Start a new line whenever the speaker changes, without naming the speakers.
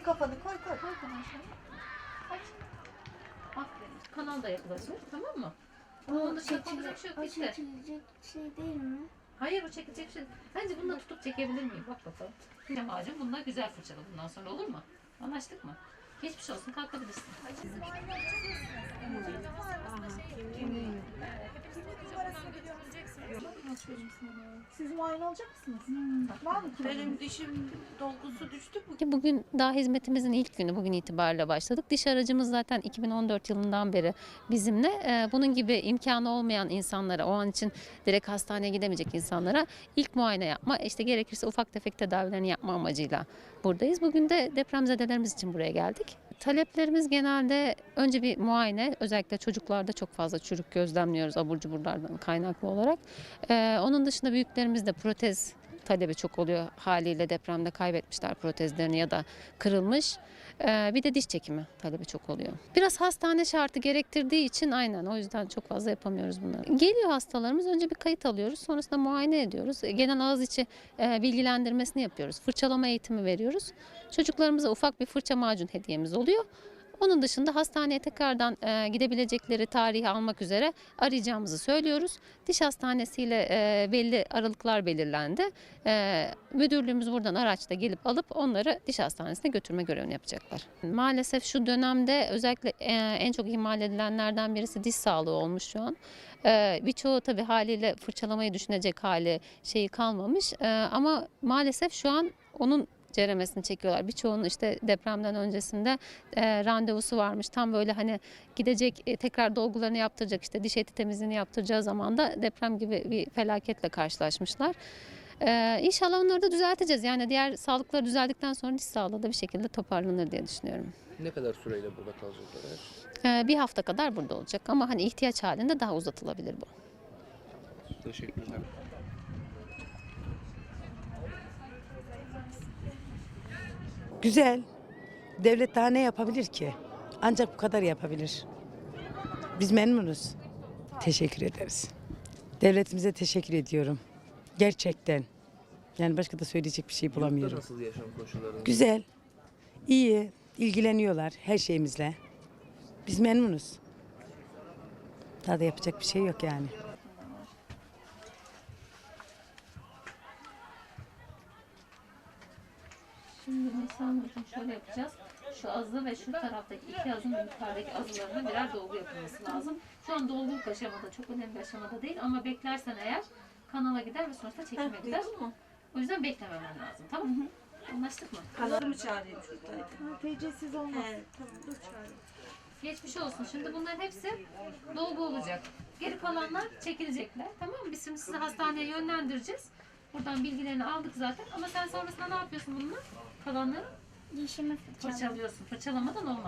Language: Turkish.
bir kafanı koy koy koy kafanı şöyle.
Aç. Aferin. Kanal da yapılacak tamam mı? Onun dışında bir şey yok. Bitti.
çekilecek şey değil mi?
Hayır o çekilecek şey. Bence bununla tutup çekebilir miyim? Bak bakalım. Cemacığım bununla güzel fırçala bundan sonra olur mu? Anlaştık mı? Geçmiş olsun kalkabilirsin.
Siz muayene olacak mısınız? Var mı kilodunuz?
Benim dişim dolgusu düştü. Bu
Ki Bugün daha hizmetimizin ilk günü bugün itibariyle başladık. Diş aracımız zaten 2014 yılından beri bizimle. Ee, Bunun gibi imkanı olmayan insanlara, o an için direkt hastaneye gidemeyecek insanlara ilk muayene yapma, işte gerekirse ufak tefek tedavilerini yapma amacıyla buradayız. Bugün de depremzedelerimiz için buraya geldik. Taleplerimiz genelde önce bir muayene, özellikle çocuklarda çok fazla çürük gözlemliyoruz abur cuburlardan kaynaklı olarak. Ee, onun dışında büyüklerimizde protez talebi çok oluyor haliyle depremde kaybetmişler protezlerini ya da kırılmış. Ee, bir de diş çekimi talebi çok oluyor. Biraz hastane şartı gerektirdiği için aynen o yüzden çok fazla yapamıyoruz bunları. Geliyor hastalarımız önce bir kayıt alıyoruz sonrasında muayene ediyoruz. E, Genel ağız içi e, bilgilendirmesini yapıyoruz. Fırçalama eğitimi veriyoruz. Çocuklarımıza ufak bir fırça macun hediyemiz oluyor. Onun dışında hastaneye tekrardan e, gidebilecekleri tarihi almak üzere arayacağımızı söylüyoruz. Diş hastanesiyle e, belli aralıklar belirlendi. E, müdürlüğümüz buradan araçla gelip alıp onları diş hastanesine götürme görevini yapacaklar. Maalesef şu dönemde özellikle e, en çok ihmal edilenlerden birisi diş sağlığı olmuş şu an. E, birçoğu tabii haliyle fırçalamayı düşünecek hali şeyi kalmamış. E, ama maalesef şu an onun ceremesini çekiyorlar. Birçoğunun işte depremden öncesinde e, randevusu varmış. Tam böyle hani gidecek e, tekrar dolgularını yaptıracak işte diş eti temizliğini yaptıracağı zaman da deprem gibi bir felaketle karşılaşmışlar. E, inşallah onları da düzelteceğiz. Yani diğer sağlıkları düzeldikten sonra diş sağlığı da bir şekilde toparlanır diye düşünüyorum.
Ne kadar süreyle burada kalacaklar?
E, bir hafta kadar burada olacak ama hani ihtiyaç halinde daha uzatılabilir bu.
Teşekkürler.
Güzel. Devlet daha ne yapabilir ki? Ancak bu kadar yapabilir. Biz memnunuz. Teşekkür ederiz. Devletimize teşekkür ediyorum. Gerçekten. Yani başka da söyleyecek bir şey
Yurtta
bulamıyorum.
nasıl yaşam koşulları?
Güzel. iyi, ilgileniyorlar her şeyimizle. Biz memnunuz. Daha da yapacak bir şey yok yani.
Mesela bakın şöyle yapacağız. Şu azı ve şu taraftaki iki azın ve yukarıdaki azılarına birer dolgu yapılması lazım. Şu an dolguluk aşamada, çok önemli bir aşamada değil ama beklersen eğer kanala gider ve sonrasında çekime gider. O yüzden beklememen lazım tamam mı? Anlaştık mı?
kanalımı çağırayım şuradaydı.
Ha, TC'siz olmaz.
He tamam dur çağırayım.
Geçmiş olsun. Şimdi bunların hepsi dolgu olacak. Geri kalanlar çekilecekler. Tamam mı? Biz şimdi sizi hastaneye yönlendireceğiz. Buradan bilgilerini aldık zaten. Ama sen sonrasında ne yapıyorsun bununla? Kalanları
Dişimi fırçaladım.
fırçalıyorsun. Fırçalamadan olmaz.